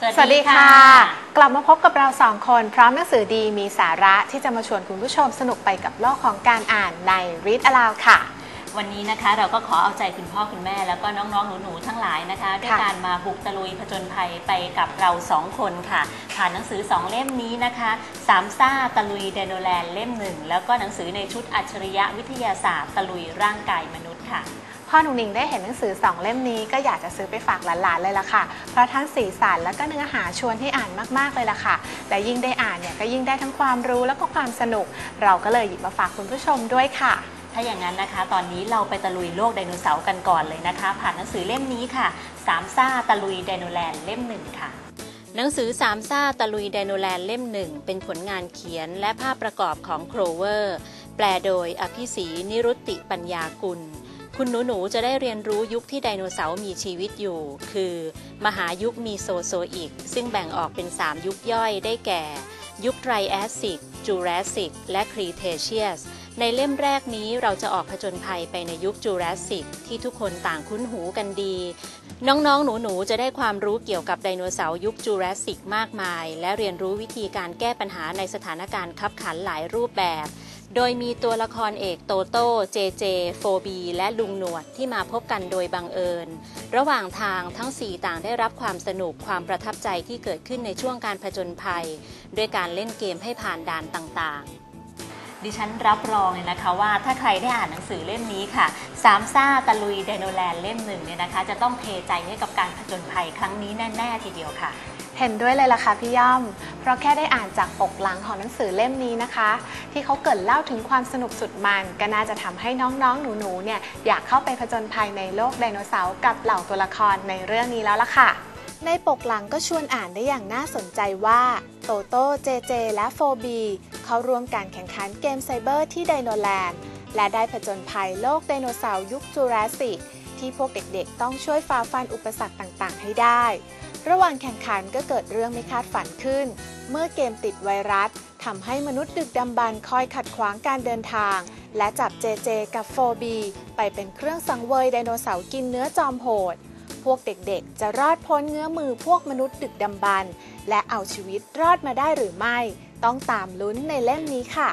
สวัสดีค่ะ กลับมาพบกับเราสองคน พร้อมหนังสือดีมีสาระที่จะมาชวนคุณผู้ชมสนุกไปกับโลกของการอ่านใน Read Aloud ค่ะ วันนี้นะคะเราก็ขอเอาใจคุณพ่อคุณแม่แล้วก็น้องๆหนูๆทั้งหลายนะคะ ด้วยค่ะการมาบุกตะลุยผจญภัยไปกับเราสองคนค่ะ ผ่านหนังสือสองเล่มนี้นะคะสามซ่าตะลุยไดโนแลนด์เล่มหนึ่งแล้วก็หนังสือในชุดอัจฉริยะวิทยาศาสตร์ ตะลุยร่างกายมนุษย์ค่ะ พ่อหนุ่งหนิงได้เห็นหนังสือสองเล่มนี้ก็อยากจะซื้อไปฝากหลานๆเลยล่ะค่ะ เพราะทั้งสีสันและก็เนื้อหาชวนให้อ่านมากๆเลยล่ะค่ะ และยิ่งได้อ่านเนี่ยก็ยิ่งได้ทั้งความรู้แล้วก็ความสนุก เราก็เลยหยิบมาฝากคุณผู้ชมด้วยค่ะ ถ้าอย่างนั้นนะคะ ตอนนี้เราไปตะลุยโลกไดโนเสาร์กันก่อนเลยนะคะ ผ่านหนังสือเล่มนี้ค่ะสามซ่าตะลุยไดโนแลนด์เล่มหนึ่งค่ะหนังสือสามซ่าตะลุยไดโนแลนด์เล่มหนึ่งเป็นผลงานเขียนและภาพประกอบของโครเวอร์ แปลโดยอภิศรีนิรุตติปัญญากุล คุณหนูๆจะได้เรียนรู้ยุคที่ไดโนเสาร์มีชีวิตอยู่ คือ มหายุคมีโซโซอิกซึ่งแบ่งออกเป็น 3 ยุคย่อยได้แก่ ยุคไทรแอสซิกจูราสสิก และครีเทเชียส ในเล่มแรกนี้เราจะออกผจญภัยไปในยุคจูราสสิก ที่ทุกคนต่างคุ้นหูกันดี น้องๆ หนูๆ จะได้ความรู้เกี่ยวกับไดโนเสาร์ยุคจูราสสิกมากมาย และเรียนรู้วิธีการแก้ปัญหาในสถานการณ์คับขันหลายรูปแบบ โดยมีตัวละครเอกโตโต้เจเจโฟบีและลุงหนวดที่มาพบกันโดยบังเอิญ ระหว่างทางทั้ง 4 ต่างได้รับความสนุกความประทับใจที่เกิดขึ้นในช่วงการผจญภัย ด้วยการเล่นเกมให้ผ่านด่านต่างๆดิฉันรับรองเลยนะคะว่าถ้าใครได้อ่านหนังสือเล่มนี้ค่ะสามซ่าตะลุยไดโนแลนด์เล่มหนึ่งเนี่ยนะคะ จะต้องเทใจให้กับการผจญภัยครั้งนี้แน่ ๆ ทีเดียวค่ะ เห็นด้วยเลยล่ะค่ะพี่ย่อม เพราะแค่ได้อ่านจากปกหลังของหนังสือเล่มนี้นะคะ ที่เขาเกิดเล่าถึงความสนุกสุดมัน ก็น่าจะทำให้น้องๆ หนูๆ เนี่ยอยากเข้าไปผจญภัยในโลกไดโนเสาร์กับเหล่าตัวละครในเรื่องนี้แล้วล่ะค่ะ ในปกหลังก็ชวนอ่านได้อย่างน่าสนใจว่าโตโต้เจเจและโฟบีเขาร่วมการแข่งขันเกมไซเบอร์ที่ไดโนแลนด์และได้ผจญภัยโลกไดโนเสาร์ยุคจูราสสิกที่พวกเด็กๆ ต้องช่วยฝ่าฟันอุปสรรคต่างๆ ให้ได้ ระหว่างแข่งขันก็เกิดเรื่องไม่คาดฝันขึ้น เมื่อเกมติดไวรัสทำให้มนุษย์ดึกดำบรรคอยขัดขวางการเดินทาง และจับเจเจกับโฟบีไปเป็นเครื่องสังเวยไดโนเสาร์กินเนื้อจอมโหด พวกเด็กๆ จะรอดพ้นเงื้อมือพวกมนุษย์ดึกดำบรรและเอาชีวิตรอดมาได้หรือไม่ ต้องตามลุ้นในเล่มนี้ค่ะ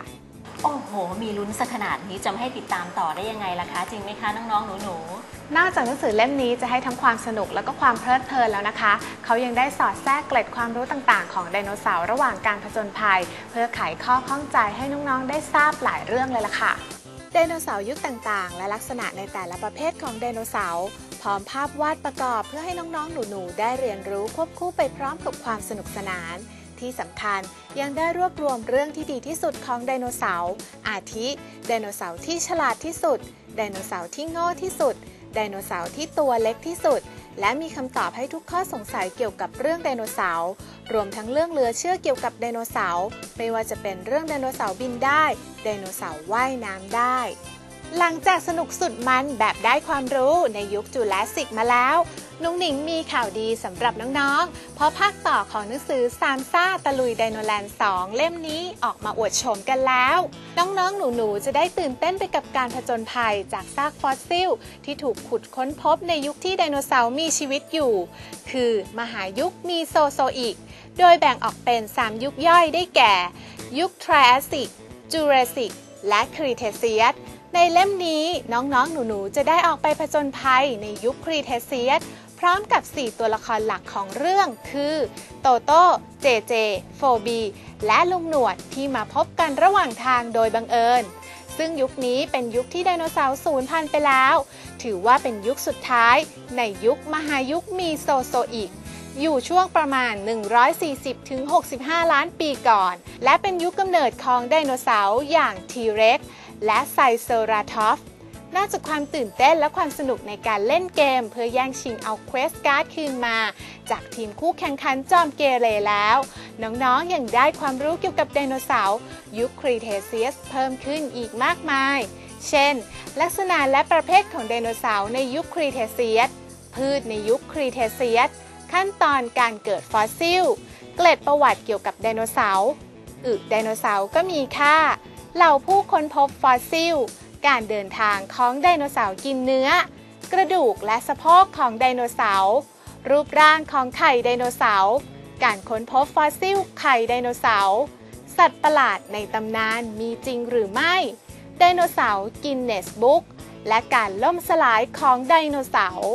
โอ้โห มีลุ้นสักขนาดนี้จะไม่ให้ติดตามต่อได้ยังไงล่ะคะ จริงไหมคะน้องๆหนูๆนอกจากหนังสือเล่มนี้จะให้ทั้งความสนุกแล้วก็ความเพลิดเพลินแล้วนะคะ เขายังได้สอดแทรกเกล็ดความรู้ต่างๆ ของไดโนเสาร์ระหว่างการผจญภัย เพื่อไขข้อข้องใจให้น้องๆ ได้ทราบหลายเรื่องเลยล่ะค่ะไดโนเสาร์ยุคต่างๆ และลักษณะในแต่ละประเภทของไดโนเสาร์พร้อมภาพวาดประกอบเพื่อให้น้องๆ หนูๆ ได้เรียนรู้ควบคู่ไปพร้อมกับความสนุกสนาน ที่สำคัญยังได้รวบรวมเรื่องที่ดีที่สุดของไดโนเสาร์ อาทิไดโนเสาร์ที่ฉลาดที่สุด ไดโนเสาร์ที่โง่ที่สุด ไดโนเสาร์ที่ตัวเล็กที่สุด และมีคำตอบให้ทุกข้อสงสัยเกี่ยวกับเรื่องไดโนเสาร์ รวมทั้งเรื่องเหลือเชื่อเกี่ยวกับไดโนเสาร์ ไม่ว่าจะเป็นเรื่องไดโนเสาร์บินได้ ไดโนเสาร์ว่ายน้ำได้ หลังจากสนุกสุดมันแบบได้ความรู้ในยุคจูราสสิกมาแล้ว นุ้งหนิงมีข่าวดีสำหรับน้องๆ เพราะภาคต่อของหนังสือซามซ่าตะลุยไดโนแลนด์2เล่มนี้ออกมาอวดโฉมกันแล้ว น้องๆ หนูๆ จะได้ตื่นเต้นไปกับการผจญภัยจากซากฟอสซิล ที่ถูกขุดค้นพบในยุคที่ไดโนเสาร์มีชีวิตอยู่ คือมหายุคมีโซโซอิกโดยแบ่งออกเป็น 3 ยุคย่อยได้แก่ ยุคทรแอสซิกจูราสสิกและครีเทเซียส ในเล่มนี้น้องๆ หนูๆ จะได้ออกไปผจญภัยในยุคครีเทเซียสพร้อมกับ 4 ตัวละครหลักของเรื่องคือ โตโต้เจเจ โฟบี และลุงหนวดที่มาพบกันระหว่างทางโดยบังเอิญ ซึ่งยุคนี้เป็นยุคที่ไดโนเสาร์สูญพันธุ์ไปแล้ว ถือว่าเป็นยุคสุดท้าย ในยุคมหายุคมีโซโซอิกอยู่ช่วงประมาณ 140-65 ล้านปีก่อน และเป็นยุคกำเนิดของไดโนเสาร์อย่างทีเร็ก และไซเซอราทอฟนอกจากความตื่นเต้นและความสนุกในการเล่นเกม เพื่อแย่งชิงเอาเควสการ์ดคืนมา จากทีมคู่แข่งขันจอมเกเรแล้ว น้องๆยังได้ความรู้เกี่ยวกับไดโนเสาร์ยุคครีเทเซียสเพิ่มขึ้นอีกมากมาย เช่น ลักษณะและประเภทของไดโนเสาร์ในยุคครีเทเซียสพืชในยุคครีเทเซียสขั้นตอนการเกิดฟอสซิล เกล็ดประวัติเกี่ยวกับไดโนเสาร์อึไดโนเสาร์ก็มีค่า เหล่าผู้ค้นพบฟอสซิล การเดินทางของไดโนเสาร์กินเนื้อ กระดูกและสะโพกของไดโนเสาร์ รูปร่างของไข่ไดโนเสาร์กการค้นพบฟอสซิล ไข่ไดโนเสาร์ สัตว์ประหลาดในตำนานมีจริงหรือไม่ ไดโนเสาร์กินเนสบุ๊ก และการล่มสลายของไดโนเสาร์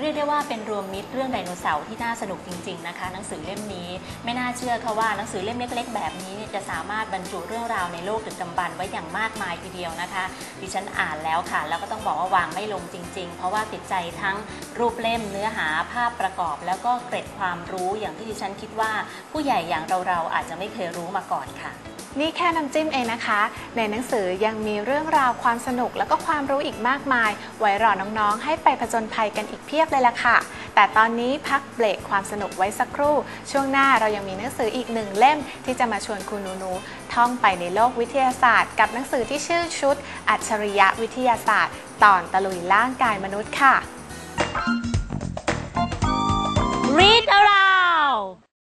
เรียกได้ว่าเป็นรวมมิตรเรื่องไดโนเสาร์ที่น่าสนุกจริง ๆ นะคะ หนังสือเล่มนี้ไม่น่าเชื่อค่ะว่าหนังสือเล่มเล็ก ๆ แบบนี้จะสามารถบรรจุเรื่องราวในโลกดึกดำบรรพ์ไว้อย่างมากมายทีเดียวนะคะ ดิฉันอ่านแล้วค่ะ แล้วก็ต้องบอกว่าวางไม่ลงจริง ๆ เพราะว่าติดใจทั้งรูปเล่มเนื้อหาภาพประกอบ แล้วก็เกร็ดความรู้อย่างที่ดิฉันคิดว่า ผู้ใหญ่อย่างเราๆอาจจะไม่เคยรู้มาก่อนค่ะ นี่แค่น้ำจิ้มเองนะคะ ในหนังสือยังมีเรื่องราวความสนุกแล้วก็ความรู้อีกมากมาย ไว้รอน้องๆ ให้ไปผจญภัยกันอีกเพียบเลยล่ะค่ะ แต่ตอนนี้พักเบรกความสนุกไว้สักครู่ ช่วงหน้าเรายังมีหนังสืออีกหนึ่งเล่ม ที่จะมาชวนคุณนูๆท่องไปในโลกวิทยาศาสตร์ กับหนังสือที่ชื่อชุด อัจฉริยะวิทยาศาสตร์ ตอนตะลุยร่างกายมนุษย์ค่ะ